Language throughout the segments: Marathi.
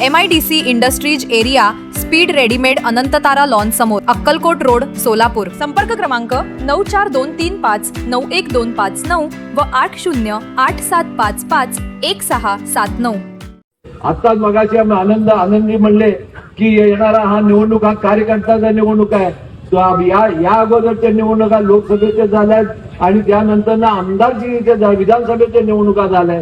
M I D C industries area Speed Readymade Anantatara lawn समोर अक्कलकोट रोड सोलापूर. संपर्क क्रमांक नऊ चार दोन तीन पाच नऊ एक दोन पाच नऊ व आठ शून्य आठ सात पाच पाच एक सहा सात नऊ. आत्ताच मगाशी आम्ही आनंद आनंदी म्हणले की येणारा हा निवडणूक हा कार्यकर्त्याचा निवडणूक आहे. या या अगोदरच्या निवडणुका लोकसभेच्या झाल्यात आणि त्यानंतर ना आमदारकीच्या विधानसभेच्या निवडणुका झाल्या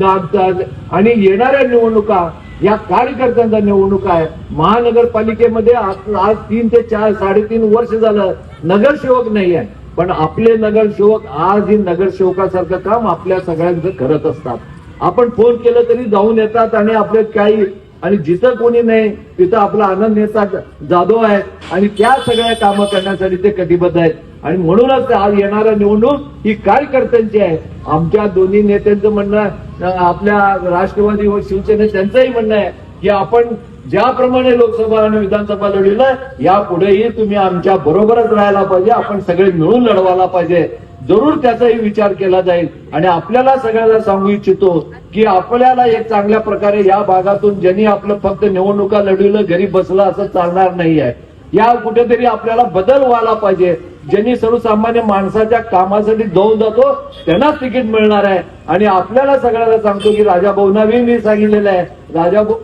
दा- आणि येणाऱ्या निवडणुका या कार्यकर्त्यांचा निवडणूक आहे. महानगरपालिकेमध्ये आज आज तीन ते चार साडेतीन वर्ष झालं. नगरसेवक नाही आहे. पण आपले नगरसेवक आज ही नगरसेवकासारखं काम आपल्या सगळ्यांचं करत असतात. आपण फोन केलं तरी जाऊन येतात आणि आपले काही आणि जिथं कोणी नाही तिथं आपला आनंद नेता जाधव आहे. आणि त्या सगळ्या कामं करण्यासाठी ते कटिबद्ध आहेत. आणि म्हणूनच आज येणारा निवडणूक ही कार्यकर्त्यांची आहे. आमच्या दोन्ही नेत्यांचं म्हणणं आपल्या राष्ट्रवादी व शिवसेने त्यांचंही म्हणणं आहे की आपण ज्याप्रमाणे लोकसभा आणि विधानसभा लढविलं यापुढेही तुम्ही आमच्या बरोबरच राहायला पाहिजे आपण सगळे मिळून लढवायला पाहिजे. जरूर त्याचाही विचार केला जाईल. आणि आपल्याला सगळ्याला सांगू इच्छितो की आपल्याला एक चांगल्या प्रकारे या भागातून ज्यांनी आपलं फक्त निवडणुका लढविलं घरी बसलं असं चालणार नाही आहे. या कुठेतरी आपल्याला बदल व्हायला पाहिजे. ज्यांनी सर्वसामान्य माणसाच्या कामासाठी जाऊन जातो त्यांनाच तिकीट मिळणार आहे. आणि आपल्याला सगळ्याला सांगतो की राजाभाऊंनाही मी सांगितलेलं आहे. राजाभाऊ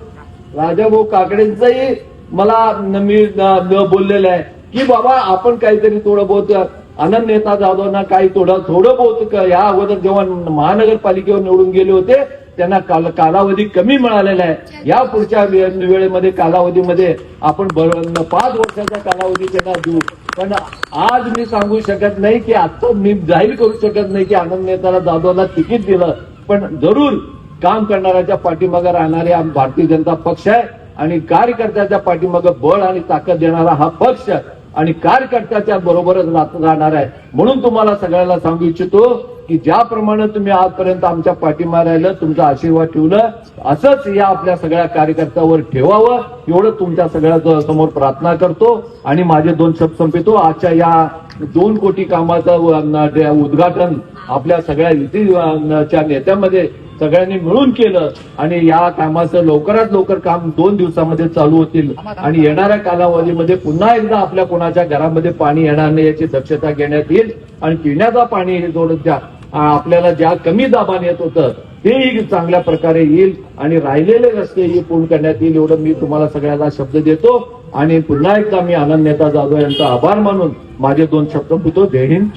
राजाभाऊ काकडेंचंही मला मी बोललेलं आहे की बाबा आपण काहीतरी थोडं बहुत आनंद नेता जाधवना काही थोडं थोडं बहुत या अगोदर जेव्हा महानगरपालिकेवर निवडून गेले होते त्यांना काल कालावधी कमी मिळालेला आहे. या पुढच्या वेळेमध्ये कालावधीमध्ये आपण पाच वर्षाचा कालावधी त्यांना देऊ. पण आज मी सांगू शकत नाही की आता मी जाहीर करू शकत नाही की आनंद नेताला जाधवला तिकीट दिलं. पण जरूर काम करणाऱ्याच्या पाठीमागे राहणारे भारतीय जनता पक्ष आहे आणि कार्यकर्त्याच्या पाठीमागे बळ आणि ताकद देणारा हा पक्ष आणि कार्यकर्त्याच्या बरोबरच राहणार आहे. म्हणून तुम्हाला सगळ्याला सांगू इच्छितो की ज्याप्रमाणे तुम्ही आजपर्यंत आमच्या पाठीमा राहिलं तुमचा आशीर्वाद ठेवलं असंच या आपल्या सगळ्या कार्यकर्त्यावर ठेवावं एवढं तुमच्या सगळ्या समोर प्रार्थना करतो. आणि माझे दोन शब्द संपितो. आजच्या या दोन कोटी कामाचं उद्घाटन आपल्या सगळ्या युतीच्या नेत्यामध्ये सगळ्यांनी मिळून केलं. आणि या कामाचं लवकरात लवकर काम दोन दिवसामध्ये चालू होतील. आणि येणाऱ्या कालावधीमध्ये पुन्हा एकदा आपल्या कोणाच्या घरामध्ये पाणी येणार नाही याची दक्षता घेण्यात येईल. आणि पिण्याचा पाणी हे थोडं द्या. आपल्याला ज्या कमी दाबाने येत होतं तेही चांगल्या प्रकारे येईल आणि राहिलेले रस्तेही पूर्ण करण्यात येईल एवढं मी तुम्हाला सगळ्याला शब्द देतो. आणि पुन्हा एकदा मी आनंद नेता जाधव यांचा आभार मानून माझे दोन शब्द पुतो जय हिंद